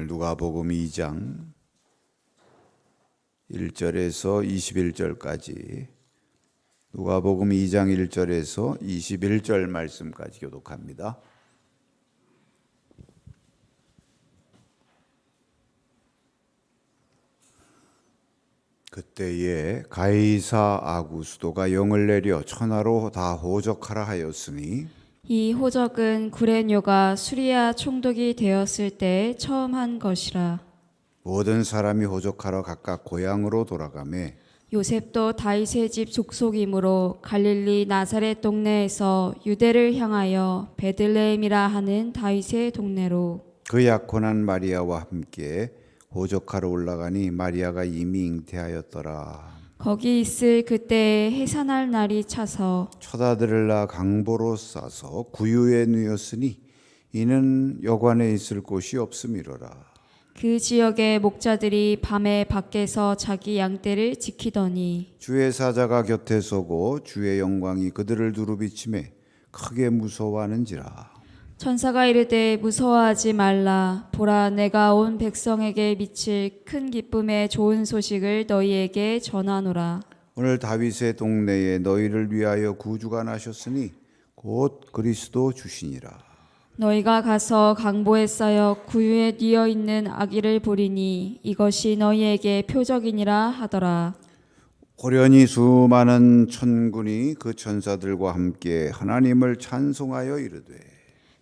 오늘 누가복음 2장 1절에서 21절까지 누가복음 2장 1절에서 21절 말씀까지 교독합니다. 그때에 가이사 아구스도가 영을 내려 천하로 다 호적하라 하였으니 이 호적은 구레뇨가 수리아 총독이 되었을 때 처음 한 것이라. 모든 사람이 호적하러 각각 고향으로 돌아가매 요셉도 다윗의 집 족속이므로 갈릴리 나사렛 동네에서 유대를 향하여 베들레헴이라 하는 다윗의 동네로 그 약혼한 마리아와 함께 호적하러 올라가니 마리아가 이미 잉태하였더라. 거기 있을 그때에 해산할 날이 차서 처다들라 강보로 싸서 구유에 누였으니 이는 여관에 있을 곳이 없음이로라. 그 지역의 목자들이 밤에 밖에서 자기 양떼를 지키더니 주의 사자가 곁에 서고 주의 영광이 그들을 두루 비침에 크게 무서워하는지라. 천사가 이르되 무서워하지 말라. 보라 내가 온 백성에게 미칠 큰 기쁨의 좋은 소식을 너희에게 전하노라. 오늘 다윗의 동네에 너희를 위하여 구주가 나셨으니 곧 그리스도 주시니라. 너희가 가서 강보에 쌓여 구유에 뉘어 있는 아기를 보리니 이것이 너희에게 표적이니라 하더라. 고련히 수많은 천군이 그 천사들과 함께 하나님을 찬송하여 이르되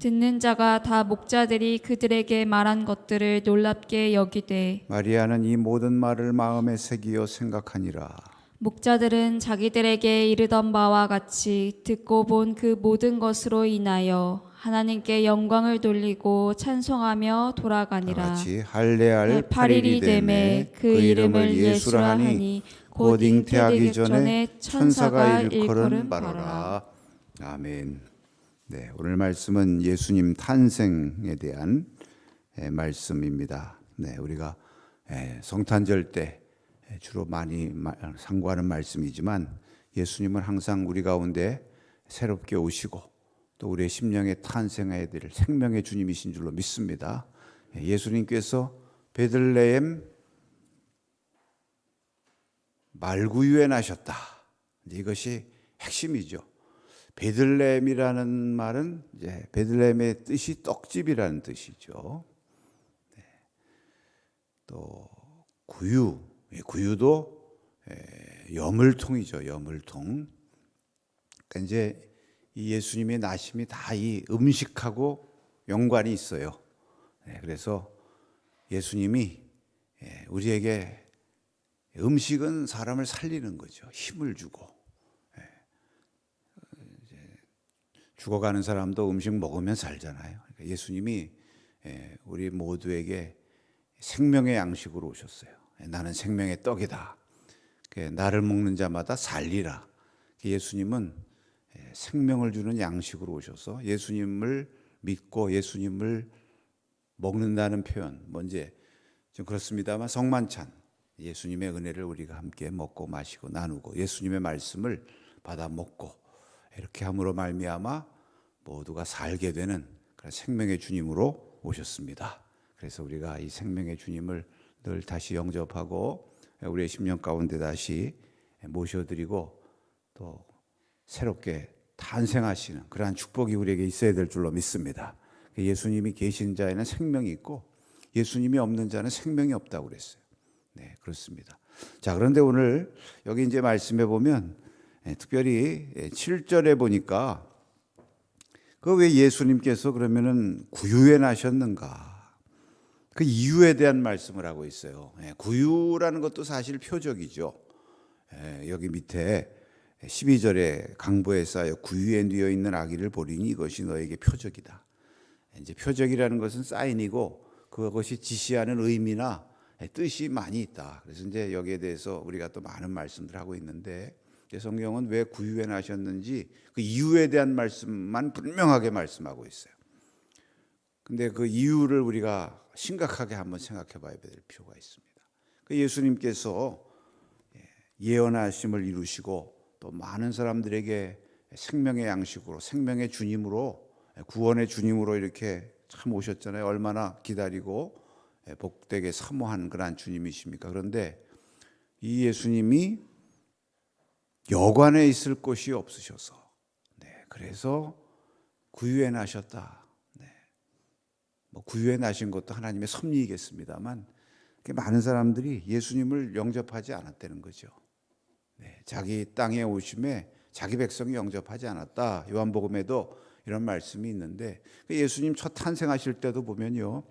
듣는 자가 다 목자들이 그들에게 말한 것들을 놀랍게 여기되 마리아는 이 모든 말을 마음에 새기어 생각하니라 목자들은 자기들에게 이르던 바와 같이 듣고 본 그 모든 것으로 인하여 하나님께 영광을 돌리고 찬송하며 다 돌아가니라. 같이 할례할 8일이 되매 그 이름을 예수라 하니 곧 잉태하기 전에 천사가 일컬은. 바로라 아멘. 네, 오늘 말씀은 예수님 탄생에 대한 예, 말씀입니다. 네, 우리가 예, 성탄절 때 예, 주로 많이 마- 상고하는 말씀이지만 예수님은 항상 우리 가운데 새롭게 오시고 또 우리의 심령에 탄생해야 될 생명의 주님이신 줄로 믿습니다. 예, 예수님께서 베들레헴 말구유에 나셨다. 이것이 핵심이죠. 베들레헴이라는 말은 이제 베들레헴의 뜻이 떡집이라는 뜻이죠. 네. 또 구유, 이 구유도 에, 여물통이죠. 여물통. 그러니까 이제 이 예수님의 나심이 다 이 음식하고 연관이 있어요. 네, 그래서 예수님이 예, 우리에게 음식은 사람을 살리는 거죠. 힘을 주고. 예. 이제 죽어가는 사람도 음식 먹으면 살잖아요. 그러니까 예수님이 예, 우리 모두에게 생명의 양식으로 오셨어요. 예, 나는 생명의 떡이다. 그 나를 먹는 자마다 살리라. 그 예수님은 예, 생명을 주는 양식으로 오셔서 예수님을 믿고 예수님을 먹는다는 표현, 먼저 좀 그렇습니다만 성만찬 예수님의 은혜를 우리가 함께 먹고 마시고 나누고 예수님의 말씀을 받아 먹고 이렇게 함으로 말미암아 모두가 살게 되는 그런 생명의 주님으로 오셨습니다. 그래서 우리가 이 생명의 주님을 늘 다시 영접하고 우리의 심령 가운데 다시 모셔드리고 또 새롭게 탄생하시는 그러한 축복이 우리에게 있어야 될 줄로 믿습니다. 예수님이 계신 자에는 생명이 있고 예수님이 없는 자는 생명이 없다고 그랬어요. 네, 그렇습니다. 자, 그런데 오늘 여기 이제 말씀해 보면 예, 특별히 7절에 보니까 그 왜 예수님께서 그러면은 구유에 나셨는가? 그 이유에 대한 말씀을 하고 있어요. 예, 구유라는 것도 사실 표적이죠. 예, 여기 밑에 12절에 강보에 쌓여 구유에 누워 있는 아기를 보리니 이것이 너에게 표적이다. 이제 표적이라는 것은 사인이고 그것이 지시하는 의미나 뜻이 많이 있다. 그래서 이제 여기에 대해서 우리가 또 많은 말씀들 하고 있는데 성경은 왜 구유해 나셨는지 그 이유에 대한 말씀만 분명하게 말씀하고 있어요. 근데 그 이유를 우리가 심각하게 한번 생각해 봐야 될 필요가 있습니다. 그 예수님께서 예언하심을 이루시고 또 많은 사람들에게 생명의 양식으로 생명의 주님으로 구원의 주님으로 이렇게 참 오셨잖아요. 얼마나 기다리고 복되게 사모한 그러한 주님이십니까? 그런데 이 예수님이 여관에 있을 곳이 없으셔서 네, 그래서 구유에 나셨다. 네. 뭐 구유에 나신 것도 하나님의 섭리이겠습니다만 많은 사람들이 예수님을 영접하지 않았다는 거죠. 네, 자기 땅에 오심에 자기 백성이 영접하지 않았다. 요한복음에도 이런 말씀이 있는데 그 예수님 첫 탄생하실 때도 보면요.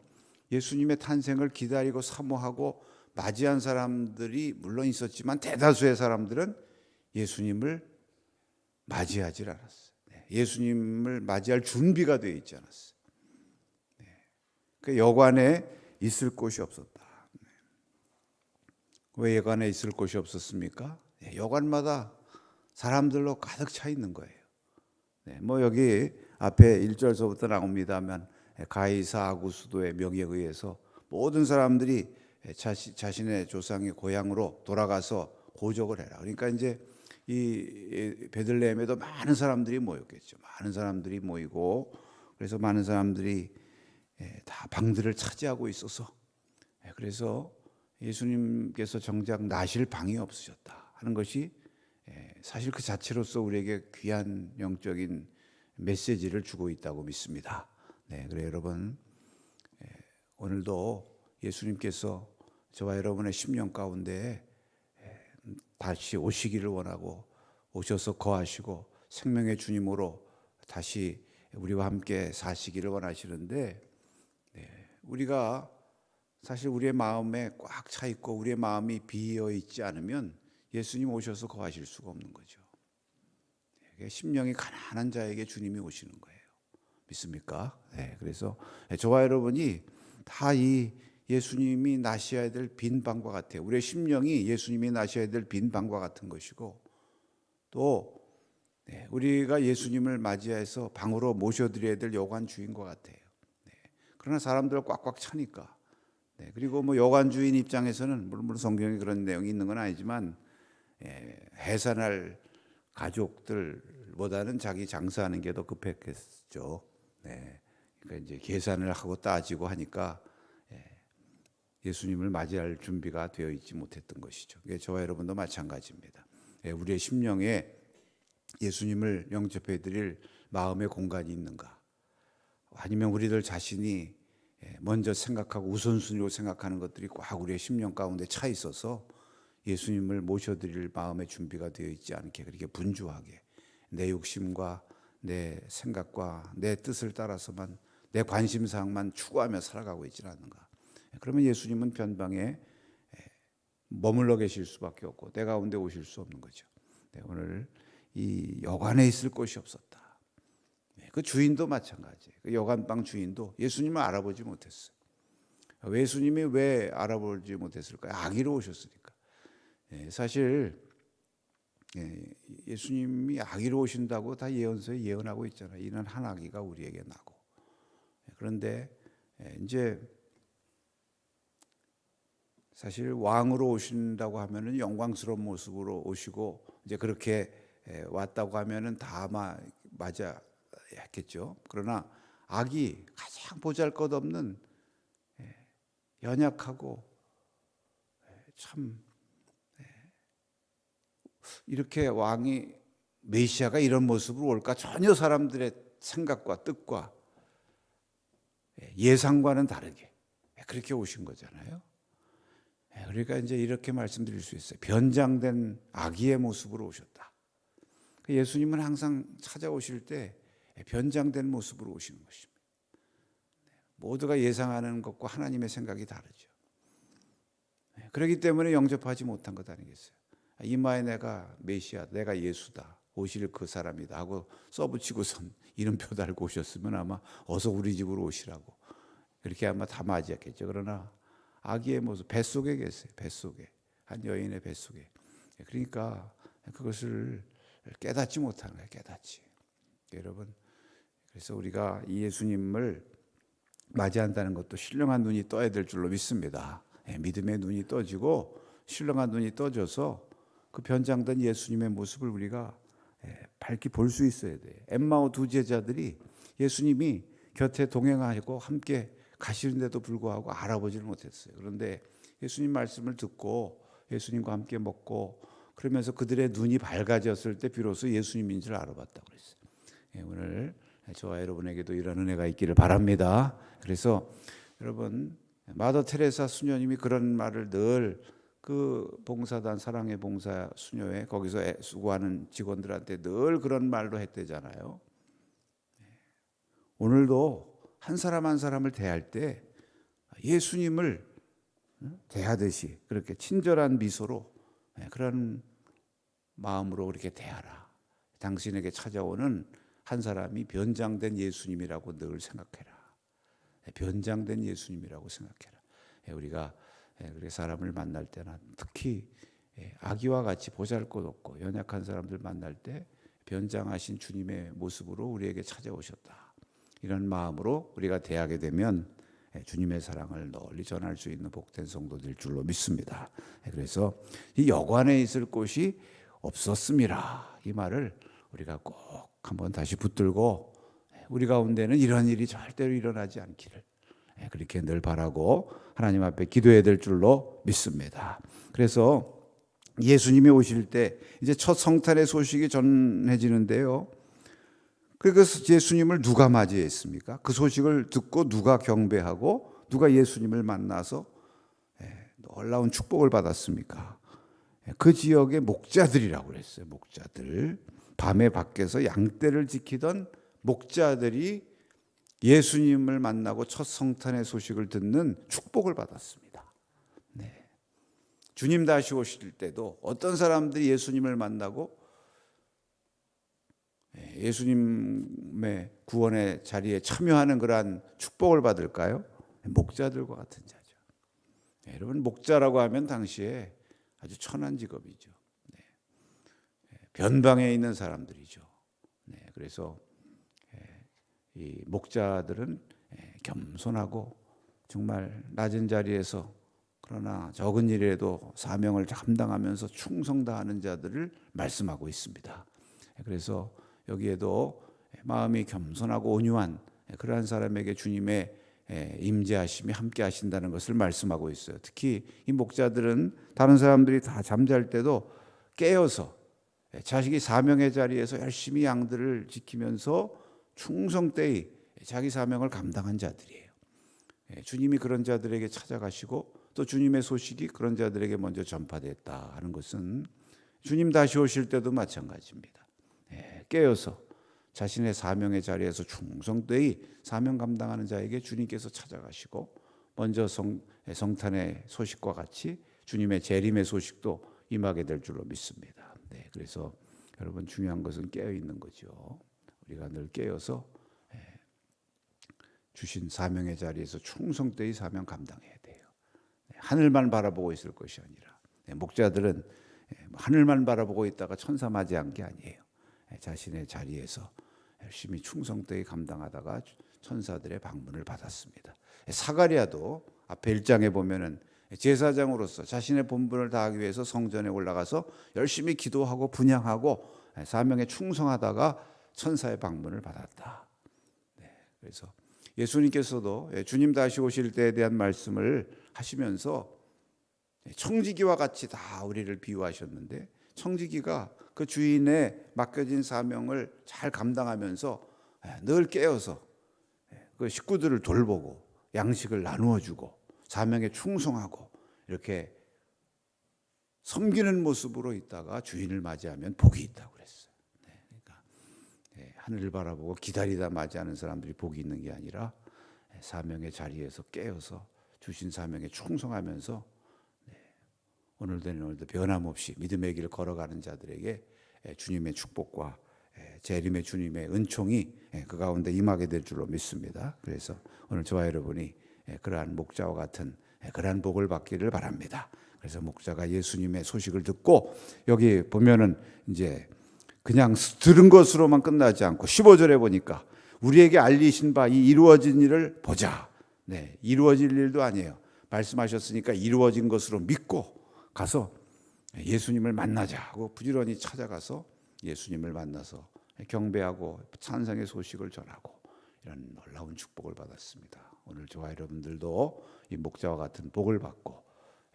예수님의 탄생을 기다리고 사모하고 맞이한 사람들이 물론 있었지만 대다수의 사람들은 예수님을 맞이하지 않았어요. 네, 예수님을 맞이할 준비가 되어 있지 않았어요. 네, 그 여관에 있을 곳이 없었다. 네. 왜 여관에 있을 곳이 없었습니까? 네, 여관마다 사람들로 가득 차 있는 거예요. 네, 뭐 여기 앞에 1절서부터 나옵니다만 가이사 아구수도의 명예에 의해서 모든 사람들이 자신의 조상의 고향으로 돌아가서 고족을 해라. 그러니까 이제 이 베들레헴에도 많은 사람들이 모였겠죠. 많은 사람들이 모이고 그래서 많은 사람들이 예, 다 방들을 차지하고 있어서 예, 그래서 예수님께서 정작 나실 방이 없으셨다 하는 것이 예, 사실 그 자체로서 우리에게 귀한 영적인 메시지를 주고 있다고 믿습니다. 네, 그래 여러분 오늘도 예수님께서 저와 여러분의 심령 가운데 다시 오시기를 원하고 오셔서 거하시고 생명의 주님으로 다시 우리와 함께 사시기를 원하시는데 네, 우리가 사실 우리의 마음에 꽉 차 있고 우리의 마음이 비어 있지 않으면 예수님 오셔서 거하실 수가 없는 거죠. 심령이 가난한 자에게 주님이 오시는 거예요. 믿습니까? 네, 그래서 저와 여러분이 다 이 예수님이 나셔야 될 빈 방과 같아요. 우리의 심령이 예수님이 나셔야 될 빈 방과 같은 것이고 또 네, 우리가 예수님을 맞이해서 방으로 모셔드려야 될 여관 주인과 같아요. 네, 그러나 사람들 꽉꽉 차니까 네, 그리고 뭐 여관 주인 입장에서는 물론 성경에 그런 내용이 있는 건 아니지만 예, 해산할 가족들보다는 자기 장사하는 게 더 급했겠죠. 네. 그러니까 이제 계산을 하고 따지고 하니까 예, 예수님을 맞이할 준비가 되어 있지 못했던 것이죠. 저와 여러분도 마찬가지입니다. 예, 우리의 심령에 예수님을 영접해 드릴 마음의 공간이 있는가? 아니면 우리들 자신이 예, 먼저 생각하고 우선순위로 생각하는 것들이 꽉 우리의 심령 가운데 차 있어서 예수님을 모셔드릴 마음의 준비가 되어 있지 않게 그렇게 분주하게 내 욕심과 내 생각과 내 뜻을 따라서만 내 관심사항만 추구하며 살아가고 있지는 않는가. 그러면 예수님은 변방에 머물러 계실 수밖에 없고 때 가운데 오실 수 없는 거죠. 네, 오늘 이 여관에 있을 곳이 없었다. 네, 그 주인도 마찬가지. 그 여관방 주인도 예수님을 알아보지 못했어요. 예수님이 왜 알아보지 못했을까요? 아기로 오셨으니까. 예, 사실 예, 예수님이 아기로 오신다고 다 예언서에 예언하고 있잖아요. 이는 한 아기가 우리에게 나고. 예, 그런데 예, 이제 사실 왕으로 오신다고 하면은 영광스러운 모습으로 오시고 이제 그렇게 왔다고 하면은 다 맞아 했겠죠. 그러나 아기 가장 보잘것없는 연약하고 참 이렇게 왕이 메시아가 이런 모습으로 올까 전혀 사람들의 생각과 뜻과 예상과는 다르게 그렇게 오신 거잖아요. 그러니까 이제 이렇게 말씀드릴 수 있어요. 변장된 아기의 모습으로 오셨다. 예수님은 항상 찾아오실 때 변장된 모습으로 오시는 것입니다. 모두가 예상하는 것과 하나님의 생각이 다르죠. 그렇기 때문에 영접하지 못한 것 아니겠어요? 이마에 내가 메시아, 내가 예수다, 오실 그 사람이다 하고 써붙이고선 이름표 달고 오셨으면 아마 어서 우리 집으로 오시라고 그렇게 아마 다 맞이했겠죠. 그러나 아기의 모습 뱃속에 계세요. 뱃속에 한 여인의 뱃속에. 그러니까 그것을 깨닫지 못하는 거예요. 깨닫지. 여러분 그래서 우리가 이 예수님을 맞이한다는 것도 신령한 눈이 떠야 될 줄로 믿습니다. 예, 믿음의 눈이 떠지고 신령한 눈이 떠져서 그 변장된 예수님의 모습을 우리가 예, 밝히 볼 수 있어야 돼요. 엠마오 두 제자들이 예수님이 곁에 동행하고 함께 가시는데도 불구하고 알아보지를 못했어요. 그런데 예수님 말씀을 듣고 예수님과 함께 먹고 그러면서 그들의 눈이 밝아졌을 때 비로소 예수님인 줄 알아봤다고 그랬어요. 예, 오늘 저와 여러분에게도 이런 은혜가 있기를 바랍니다. 그래서 여러분 마더 테레사 수녀님이 그런 말을 늘 그 봉사단 사랑의 봉사 수녀회 거기서 애- 수고하는 직원들한테 늘 그런 말로 했대잖아요. 예. 오늘도 한 사람 한 사람을 대할 때 예수님을 대하듯이 그렇게 친절한 미소로 예, 그런 마음으로 그렇게 대하라. 당신에게 찾아오는 한 사람이 변장된 예수님이라고 늘 생각해라. 예, 변장된 예수님이라고 생각해라. 예, 우리가 예, 그렇게 사람을 만날 때나 특히 예, 아기와 같이 보잘것없고 연약한 사람들 만날 때 변장하신 주님의 모습으로 우리에게 찾아오셨다. 이런 마음으로 우리가 대하게 되면 예, 주님의 사랑을 널리 전할 수 있는 복된 성도될 줄로 믿습니다. 예, 그래서 이 여관에 있을 곳이 없었음이라 이 말을 우리가 꼭 한번 다시 붙들고 예, 우리 가운데는 이런 일이 절대로 일어나지 않기를 예, 그렇게 늘 바라고 하나님 앞에 기도해야 될 줄로 믿습니다. 그래서 예수님이 오실 때 이제 첫 성탄의 소식이 전해지는데요. 그래서 예수님을 누가 맞이했습니까? 그 소식을 듣고 누가 경배하고 누가 예수님을 만나서 예, 놀라운 축복을 받았습니까? 예, 그 지역의 목자들이라고 그랬어요. 목자들. 밤에 밖에서 양떼를 지키던 목자들이 예수님을 만나고 첫 성탄의 소식을 듣는 축복을 받았습니다. 네. 주님 다시 오실 때도 어떤 사람들이 예수님을 만나고 예, 예수님의 구원의 자리에 참여하는 그러한 축복을 받을까요? 목자들과 같은 자죠. 네, 여러분 목자라고 하면 당시에 아주 천한 직업이죠. 네. 예, 변방에 있는 사람들이죠. 네, 그래서 예, 이 목자들은 예, 겸손하고 정말 낮은 자리에서 그러나 적은 일에도 사명을 감당하면서 충성 다하는 자들을 말씀하고 있습니다. 예, 그래서 여기에도 마음이 겸손하고 온유한 그러한 사람에게 주님의 예, 임재하심이 함께 하신다는 것을 말씀하고 있어요. 특히 이 목자들은 다른 사람들이 다 잠잘 때도 깨어서 예, 자식이 사명의 자리에서 열심히 양들을 지키면서 충성되이 자기 사명을 감당한 자들이에요. 예, 주님이 그런 자들에게 찾아가시고 또 주님의 소식이 그런 자들에게 먼저 전파됐다 하는 것은 주님 다시 오실 때도 마찬가지입니다. 예, 깨어서 자신의 사명의 자리에서 충성되이 사명 감당하는 자에게 주님께서 찾아가시고 먼저 성, 성탄의 소식과 같이 주님의 재림의 소식도 임하게 될 줄로 믿습니다. 네, 그래서 여러분 중요한 것은 깨어 있는 거죠. 우리가 늘 깨어서 예, 주신 사명의 자리에서 충성되이 사명 감당해야 돼요. 네, 하늘만 바라보고 있을 것이 아니라 네, 목자들은 예, 하늘만 바라보고 있다가 천사 맞이한 게 아니에요. 예, 자신의 자리에서 열심히 충성되이 감당하다가 천사들의 방문을 받았습니다. 예, 사가리아도 앞에 1장에 보면은 제사장으로서 자신의 본분을 다하기 위해서 성전에 올라가서 열심히 기도하고 분양하고 예, 사명에 충성하다가 천사의 방문을 받았다. 네, 그래서 예수님께서도 예, 주님 다시 오실 때에 대한 말씀을 하시면서 청지기와 같이 다 우리를 비유하셨는데 청지기가 그 주인의 맡겨진 사명을 잘 감당하면서 늘 깨어서 그 식구들을 돌보고 양식을 나누어 주고 사명에 충성하고 이렇게 섬기는 모습으로 있다가 주인을 맞이하면 복이 있다고 그랬어요. 네, 그러니까 네, 하늘을 바라보고 기다리다 맞이하는 사람들이 복이 있는 게 아니라 사명의 자리에서 깨어서 주신 사명에 충성하면서 네, 오늘도 오늘도 변함없이 믿음의 길을 걸어가는 자들에게 주님의 축복과 재림의 주님의 은총이 그 가운데 임하게 될 줄로 믿습니다. 그래서 오늘 저와 여러분이 그러한 목자와 같은 예, 그러한 복을 받기를 바랍니다. 그래서 목자가 예수님의 소식을 듣고 여기 보면은 이제 그냥 들은 것으로만 끝나지 않고 15절에 보니까 우리에게 알리신 바 이 이루어진 일을 보자. 네, 이루어질 일도 아니에요. 말씀하셨으니까 이루어진 것으로 믿고 가서 예수님을 만나자 하고 부지런히 찾아가서 예수님을 만나서 경배하고 찬상의 소식을 전하고 이런 놀라운 축복을 받았습니다. 오늘 저와 여러분들도 이 목자와 같은 복을 받고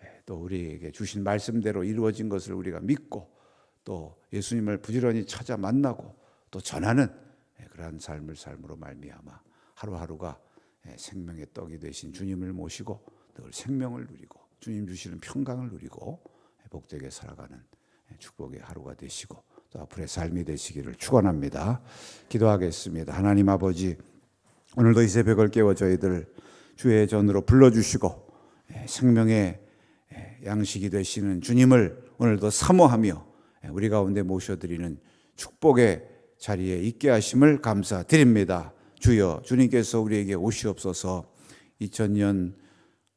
예, 또 우리에게 주신 말씀대로 이루어진 것을 우리가 믿고 또 예수님을 부지런히 찾아 만나고 또 전하는 예, 그러한 삶을 삶으로 말미암아 하루하루가 예, 생명의 떡이 되신 주님을 모시고 늘 생명을 누리고 주님 주시는 평강을 누리고 예, 복되게 살아가는 예, 축복의 하루가 되시고 또 앞으로의 삶이 되시기를 축원합니다. 기도하겠습니다. 하나님 아버지 오늘도 이 새벽을 깨워 저희들 주의 전으로 불러주시고 예, 생명의 예, 양식이 되시는 주님을 오늘도 사모하며 예, 우리 가운데 모셔드리는 축복의 자리에 있게 하심을 감사드립니다. 주여 주님께서 우리에게 오시옵소서 2000년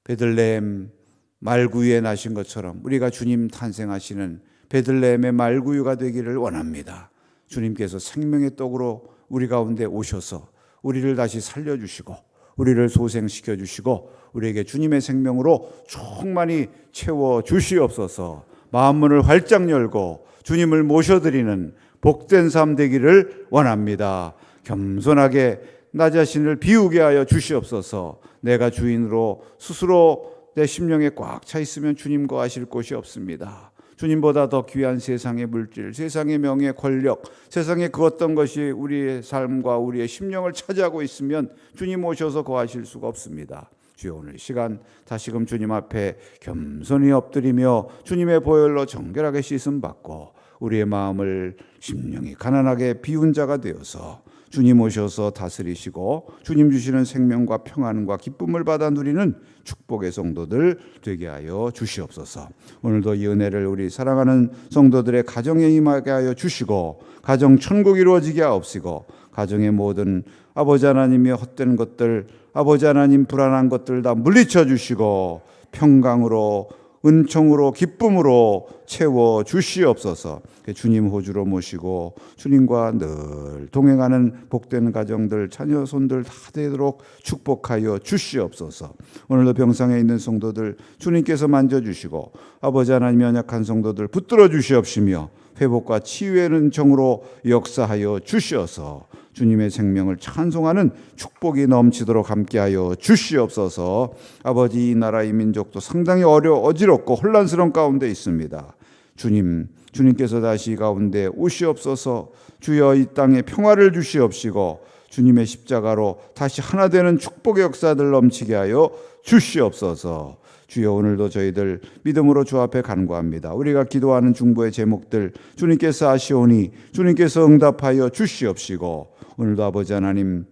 베들레헴 말구유에 나신 것처럼 우리가 주님 탄생하시는 베들레헴의 말구유가 되기를 원합니다. 주님께서 생명의 떡으로 우리 가운데 오셔서 우리를 다시 살려주시고 우리를 소생시켜 주시고 우리에게 주님의 생명으로 충만히 채워 주시옵소서. 마음 문을 활짝 열고 주님을 모셔드리는 복된 삶 되기를 원합니다. 겸손하게 나 자신을 비우게 하여 주시옵소서. 내가 주인으로 스스로 내 심령에 꽉 차 있으면 주님과 하실 곳이 없습니다. 주님보다 더 귀한 세상의 물질, 세상의 명예, 권력, 세상의 그 어떤 것이 우리의 삶과 우리의 심령을 차지하고 있으면 주님 오셔서 거하실 수가 없습니다. 주여 오늘 이 시간 다시금 주님 앞에 겸손히 엎드리며 주님의 보혈로 정결하게 씻음 받고 우리의 마음을 심령이 가난하게 비운 자가 되어서 주님 오셔서 다스리시고 주님 주시는 생명과 평안과 기쁨을 받아 누리는 축복의 성도들 되게 하여 주시옵소서. 오늘도 이 은혜를 우리 사랑하는 성도들의 가정에 임하게 하여 주시고 가정 천국 이루어지게 하옵시고 가정의 모든 아버지 하나님의 헛된 것들 아버지 하나님 불안한 것들 다 물리쳐 주시고 평강으로 은총으로 기쁨으로 채워 주시옵소서. 주님 호주로 모시고 주님과 늘 동행하는 복된 가정들 자녀 손들 다 되도록 축복하여 주시옵소서. 오늘도 병상에 있는 성도들 주님께서 만져 주시고 아버지 하나님 연약한 성도들 붙들어 주시옵시며 회복과 치유의 은총으로 역사하여 주시어서 주님의 생명을 찬송하는 축복이 넘치도록 함께하여 주시옵소서. 아버지 이 나라 이 민족도 상당히 어려 어지럽고 혼란스러운 가운데 있습니다. 주님, 주님께서 다시 이 가운데 오시옵소서. 주여 이 땅에 평화를 주시옵시고 주님의 십자가로 다시 하나 되는 축복의 역사들 넘치게 하여 주시옵소서. 주여 오늘도 저희들 믿음으로 주 앞에 간구합니다. 우리가 기도하는 중보의 제목들 주님께서 아시오니 주님께서 응답하여 주시옵시고 오늘도 아버지 하나님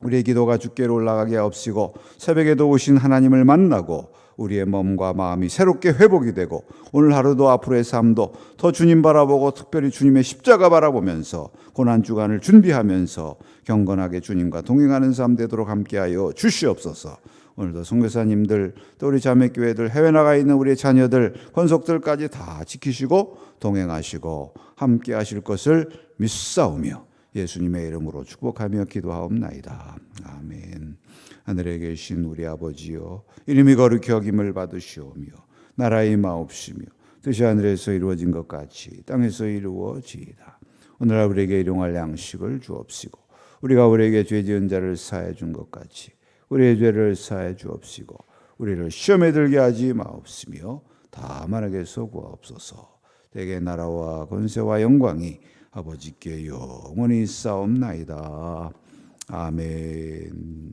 우리의 기도가 주께로 올라가게 하옵시고 새벽에도 오신 하나님을 만나고 우리의 몸과 마음이 새롭게 회복이 되고 오늘 하루도 앞으로의 삶도 더 주님 바라보고 특별히 주님의 십자가 바라보면서 고난 주간을 준비하면서 경건하게 주님과 동행하는 삶 되도록 함께하여 주시옵소서. 오늘도 선교사님들 또 우리 자매교회들 해외 나가 있는 우리 자녀들 권속들까지 다 지키시고 동행하시고 함께 하실 것을 믿사오며 예수님의 이름으로 축복하며 기도하옵나이다. 아멘. 하늘에 계신 우리 아버지여 이름이 거룩히 여김을 받으시오며 나라의 마옵시며 뜻이 하늘에서 이루어진 것 같이 땅에서 이루어지이다. 오늘 우리에게 일용할 양식을 주옵시고 우리가 우리에게 죄 지은 자를 사해 준 것 같이 우리의 죄를 사해 주옵시고 우리를 시험에 들게 하지 마옵시며 다만하게서 구하옵소서. 대개 나라와 권세와 영광이 아버지께 영원히 싸움나이다. 아멘.